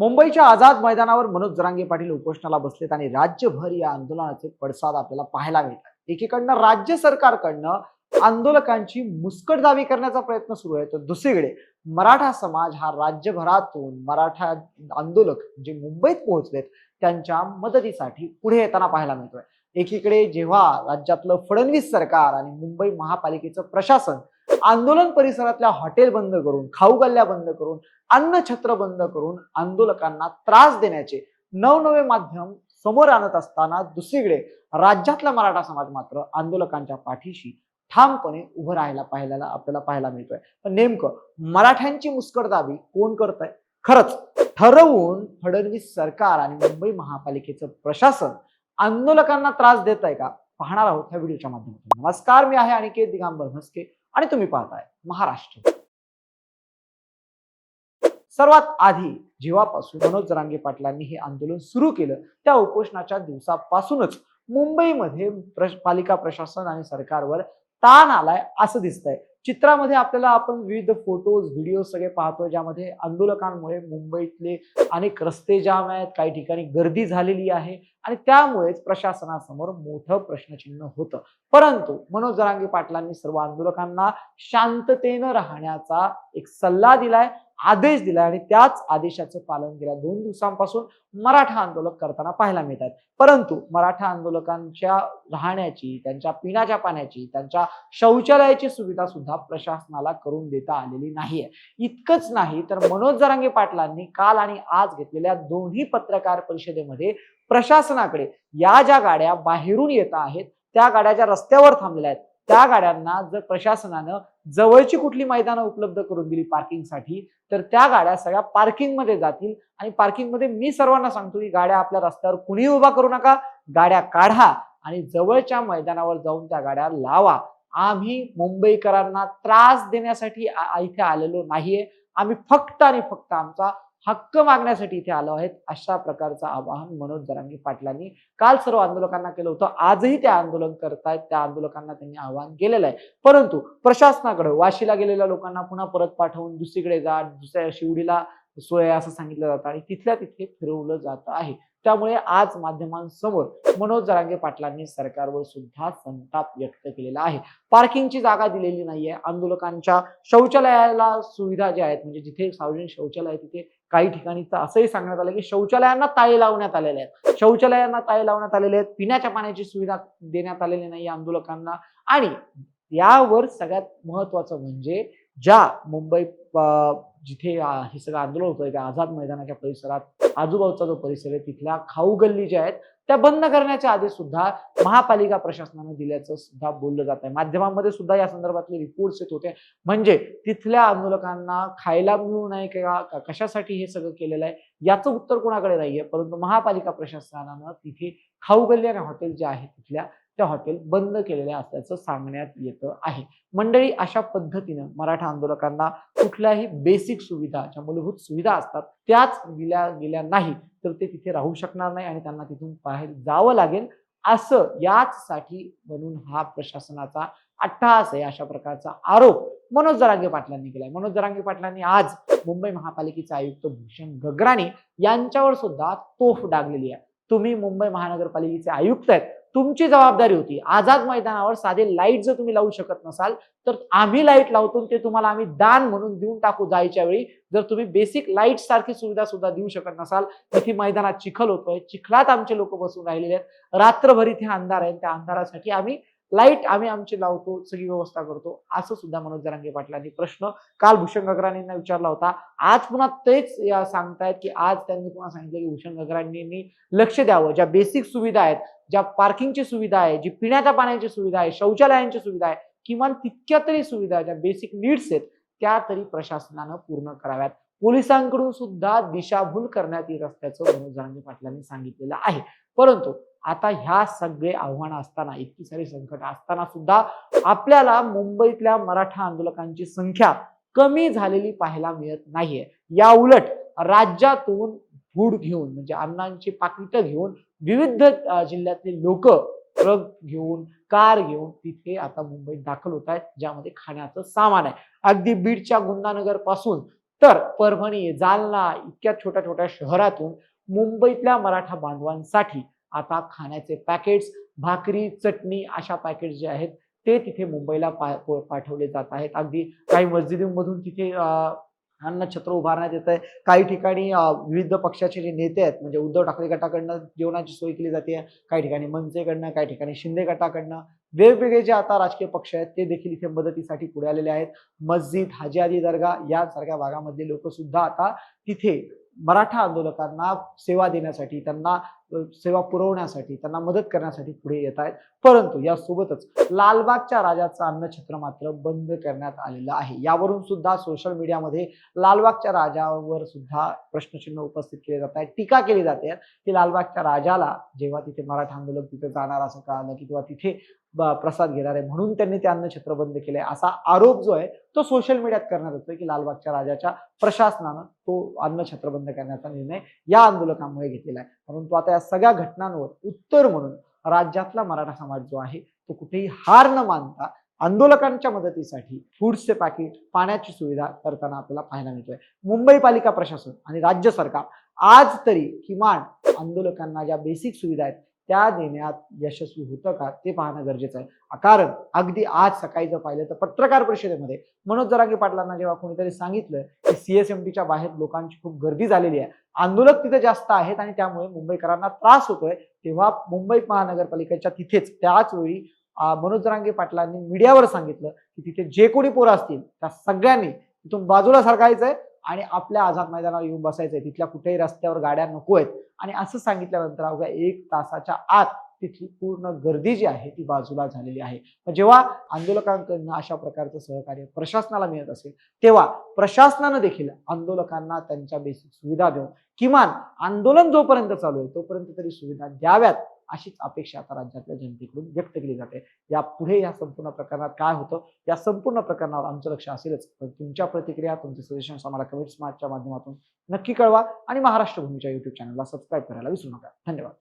मुंबईच्या आझाद मैदानावर मनोज जरांगे पाटील उपोषणाला बसलेत आणि राज्यभर या आंदोलनाचे पडसाद आपल्याला पाहायला मिळतात. एकीकडनं राज्य सरकारकडनं आंदोलकांची मुस्कटदावी करण्याचा प्रयत्न सुरू आहे तर दुसरीकडे मराठा समाज हा राज्यभरातून मराठा आंदोलक जे मुंबईत पोहोचलेत त्यांच्या मदतीसाठी पुढे येताना पाहायला मिळतोय. एकीकडे जेव्हा राज्यातलं फडणवीस सरकार आणि मुंबई महापालिकेचं प्रशासन आंदोलन परिसरातल्या हॉटेल बंद करून खाऊ गल्ल्या बंद करून अन्न छत्र बंद करून आंदोलकांना त्रास देण्याचे नवनवे माध्यम समोर आणत असताना दुसरीकडे राज्यातला मराठा समाज मात्र आंदोलकांच्या पाठीशी ठामपणे उभं राहायला पाहायला आपल्याला पाहायला मिळतोय. पण नेमकं मराठ्यांची मुस्कटदाबी कोण करत आहे खरंच ठरवून फडणवीस सरकार आणि मुंबई महापालिकेचं प्रशासन आंदोलकांना त्रास देत आहे का? पाहणार आहोत ह्या व्हिडिओच्या माध्यमातून. नमस्कार मी आहे अनिकेत दिगांबर म्हस्के. आणि तुम्ही पाहताय महाराष्ट्र. सर्वात आधी जेव्हापासून मनोज जरांगे पाटलांनी हे आंदोलन सुरू केलं त्या उपोषणाच्या दिवसापासूनच मुंबईमध्ये प्र- पालिका प्रशासन आणि सरकारवर ताण आलाय असं दिसतंय. चित्रामध्ये आपल्याला आपण विविध फोटोज व्हिडिओ सगळे पाहतोय ज्यामध्ये आंदोलकांमुळे मुंबईतले अनेक रस्ते जाम आहेत काही ठिकाणी गर्दी झालेली आहे. आणि त्यामुळेच प्रशासनासमोर मोठं प्रश्नचिन्ह होतं. परंतु मनोज जरांगे पाटलांनी सर्व आंदोलकांना शांततेनं राहण्याचा एक सल्ला दिलाय आदेश दिलाय आणि त्याच आदेशाचं पालन गेल्या दोन दिवसांपासून मराठा आंदोलक करताना पाहायला मिळत आहेत. परंतु मराठा आंदोलकांच्या राहण्याची त्यांच्या पिण्याच्या पाण्याची त्यांच्या शौचालयाची सुविधा सुद्धा प्रशासनाला करून देता आलेली नाहीये. इतकंच नाही तर मनोज जरांगे पाटलांनी काल आणि आज घेतलेल्या दोन्ही पत्रकार परिषदेमध्ये प्रशासनाकडे. या ज्या गाड्या बाहेरून येत आहेत त्या गाड्या ज्या रस्त्यावर थांबल्या आहेत त्या गाड्यांना जर प्रशासनानं जवळची कुठली मैदानं उपलब्ध करून दिली पार्किंगसाठी तर त्या गाड्या सगळ्या पार्किंगमध्ये जातील. आणि पार्किंगमध्ये मी सर्वांना सांगतो की गाड्या आपल्या रस्त्यावर कुणीही उभा करू नका. गाड्या काढा आणि जवळच्या मैदानावर जाऊन त्या गाड्या लावा. आम्ही मुंबईकरांना त्रास देण्यासाठी इथे आलेलो नाहीये. आम्ही फक्त आणि फक्त आमचा हक्क मागण्यासाठी इथे आलो आहेत अशा प्रकारचं आवाहन मनोज जरांगे पाटलांनी काल सर्व आंदोलकांना केलं होतं. आजही ते आंदोलन करतायत त्या आंदोलकांना त्यांनी आवाहन केलेलं आहे. परंतु प्रशासनाकडे वाशीला गेलेल्या लोकांना पुन्हा परत पाठवून दुसरीकडे जा दुसऱ्या शिवडीला सोय असं सांगितलं जातं आणि तिथल्या तिथे फिरवलं जात आहे. त्यामुळे आज माध्यमांसमोर मनोज जरांगे पाटलांनी सरकारवर सुद्धा संताप व्यक्त केलेला आहे. पार्किंगची जागा दिलेली नाहीये. आंदोलकांच्या शौचालयाला सुविधा ज्या आहेत म्हणजे जिथे सार्वजनिक शौचालय तिथे काही ठिकाणी तर असंही सांगण्यात आलं की शौचालयांना ताळे लावण्यात आलेले आहेत. शौचालयांना ताळे लावण्यात आलेले आहेत. पिण्याच्या पाण्याची सुविधा देण्यात आलेली नाही आंदोलकांना. आणि यावर सगळ्यात महत्वाचं म्हणजे ज्या मुंबई जिथे हे सगळं आंदोलन होतं त्या आझाद मैदानाच्या परिसरात आजूबाजूचा जो परिसर आहे तिथल्या खाऊ गल्ली ज्या आहेत त्या बंद करण्याचे आदेश सुद्धा महापालिका प्रशासनानं दिल्याचं सुद्धा बोललं जात आहे. माध्यमांमध्ये सुद्धा या संदर्भातले रिपोर्ट्स येत होते. म्हणजे तिथल्या आंदोलकांना खायला मिळू नये किंवा कशासाठी हे सगळं केलेलं आहे? याचं उत्तर कोणाकडे नाहीये. परंतु महापालिका प्रशासनानं तिथे खाऊ आणि हॉटेल जे आहेत तिथल्या त्या हॉटेल बंद केलेल्या असल्याचं सांगण्यात येतं आहे. मंडळी अशा पद्धतीनं मराठा आंदोलकांना कुठल्याही बेसिक सुविधा ज्या मूलभूत सुविधा असतात त्याच दिल्या गेल्या नाही तर ते तिथे राहू शकणार नाही आणि त्यांना तिथून बाहेर जावं लागेल. असं याचसाठी म्हणून हा प्रशासनाचा अट्टहास आहे अशा प्रकारचा आरोप मनोज जरांगे पाटलांनी केलाय. मनोज जरांगे पाटलांनी आज मुंबई महापालिकेचे आयुक्त भूषण गगराणी यांच्यावर सुद्धा तोफ डागलेली आहे. तुम्ही मुंबई महानगरपालिकेचे आयुक्त आहेत. तुमची जबाबदारी होती. आझाद मैदानावर साधे लाइट जर तुम्ही लावू शकत नसाल तर आम्ही लाइट लावतो ते तुम्हाला आम्ही दान म्हणून देऊन टाकू जायच्या वेळी. जर तुम्ही बेसिक लाइट सारखी सुविधा सुद्धा देऊ शकत नसाल तिथे मैदानात चिखल होतोय. चिखलात आमचे लोक बसून राहिलेले आहेत. रात्रभर इथे अंधार आहे त्या अंधारासाठी आम्ही लाइट आम्ही आमची लावतो सगळी व्यवस्था करतो. असं सुद्धा मनोज जरांगे पाटलांनी प्रश्न काल भूषण गगराणींना विचारला होता. आज पुन्हा तेच या सांगतायत की आज त्यांनी पुन्हा सांगितलं की भूषण गगराणींनी लक्ष द्यावं. ज्या बेसिक सुविधा आहेत ज्या पार्किंगची सुविधा आहे जी पिण्याच्या पाण्याची सुविधा आहे शौचालयांची सुविधा आहे किमान तितक्या तरी सुविधा ज्या बेसिक नीड्स आहेत त्या तरी प्रशासनानं पूर्ण कराव्यात. पोलिसांकडून सुद्धा दिशाभूल करण्यात येत असल्याचं मनोज जरांगे पाटलांनी सांगितलेलं आहे. परंतु आता ह्या सगळे आव्हानं असताना इतकी सारी संकट असताना सुद्धा आपल्याला मुंबईतल्या मराठा आंदोलकांची संख्या कमी झालेली पाहायला मिळत नाहीये. या उलट राज्यातून फूड घेऊन म्हणजे अन्नांची पाकिटं घेऊन विविध जिल्ह्यातले लोक ट्रक घेऊन कार घेऊन तिथे आता मुंबईत दाखल होत आहेत ज्यामध्ये खाण्याचं सामान आहे. अगदी बीडच्या गुंदानगरपासून तर परभणी जालना इतक्या छोट्या छोट्या शहरातून मुंबईतल्या मराठा बांधवांसाठी आता खाण्याचे पॅकेट्स भाकरी चटणी अशा पॅकेट्स जे आहेत ते तिथे मुंबईला पा पाठवले जात आहेत. अगदी काही मस्जिदींमधून तिथे अन्न छत्र उभारण्यात येत आहे काही ठिकाणी विविध पक्षाचे जे नेते आहेत म्हणजे उद्धव ठाकरे गटाकडनं जेवणाची सोय केली जाते. काही ठिकाणी मनसेकडनं काही ठिकाणी शिंदे गटाकडनं वेगवेगळे जे आता राजकीय पक्ष आहेत ते देखील इथे मदतीसाठी पुढे आलेले आहेत. मस्जिद हाजी आदी दर्गा यासारख्या भागामधले लोक सुद्धा आता तिथे मराठा आंदोलकांना सेवा देण्यासाठी त्यांना सेवा पुरवण्यासाठी त्यांना मदत करण्यासाठी पुढे येत आहेत. परंतु यासोबतच लालबागच्या राजाचं अन्नछत्र मात्र बंद करण्यात आलेलं आहे. यावरून सुद्धा सोशल मीडियामध्ये लालबागच्या राजावर सुद्धा प्रश्नचिन्ह उपस्थित केले जात आहेत. टीका केली जाते की लालबागच्या राजाला जेव्हा तिथे मराठा आंदोलक तिथे जाणार असं कळालं की किंवा तिथे प्रसाद घेणार आहे. म्हणून त्यांनी ते अन्नछत्र बंद केलंय. असा आरोप जो आहे तो सोशल मीडियात करण्यात येतोय की लालबागच्या राजाच्या प्रशासनानं तो अन्नछत्र बंद करण्याचा निर्णय या आंदोलकांमुळे घेतलेला आहे. परंतु आता या सगळ्या घटनांवर उत्तर म्हणून राज्यातला मराठा समाज जो आहे तो कुठेही हार न मानता आंदोलकांच्या मदतीसाठी फूड्सचे पॅकेट पाण्याची सुविधा करताना आपल्याला पाहायला मिळतोय. मुंबई पालिका प्रशासन आणि राज्य सरकार आज तरी किमान आंदोलकांना ज्या बेसिक सुविधा आहेत त्या देण्यात यशस्वी होतं का ते पाहणं गरजेचं आहे. कारण अगदी आज सकाळी जर पाहिलं तर पत्रकार परिषदेमध्ये मनोज जरांगे पाटलांना जेव्हा कोणीतरी सांगितलं की सीएसएमटीच्या बाहेर लोकांची खूप गर्दी झालेली आहे आंदोलक तिथे जास्त आहेत आणि त्यामुळे मुंबईकरांना त्रास होतोय तेव्हा मुंबई महानगरपालिकेच्या तिथेच त्याच वेळी मनोज जरांगे पाटलांनी मीडियावर सांगितलं की तिथे जे कोणी पोरं असतील त्या सगळ्यांनी तिथून बाजूला सरकायचंय आणि आपल्या आझाद मैदानावर येऊन बसायचंय. तिथल्या कुठेही रस्त्यावर गाड्या नको आहेत. आणि असं सांगितल्यानंतर अवघ्या एक तासाच्या आत तिथली पूर्ण गर्दी जी आहे ती बाजूला झालेली आहे. मग जेव्हा आंदोलकांकडनं अशा प्रकारचं सहकार्य प्रशासनाला मिळत असेल तेव्हा प्रशासनानं देखील आंदोलकांना त्यांच्या बेसिक सुविधा देऊन किमान आंदोलन जोपर्यंत चालू आहे तोपर्यंत तरी सुविधा द्याव्यात. अशीच अपेक्षा आता राज्यातल्या जनतेकडून व्यक्त केली जाते. या पुढे या संपूर्ण प्रकरणात काय होतं? या संपूर्ण प्रकरणावर आमचं लक्ष असेलच. पण तुमच्या प्रतिक्रिया तुमचे सजेशन्स आम्हाला कमेंट्स मार्चच्या माध्यमातून नक्की कळवा आणि महाराष्ट्र भूमीच्या युट्यूब चॅनलला सबस्क्राईब करायला विसरू नका. धन्यवाद.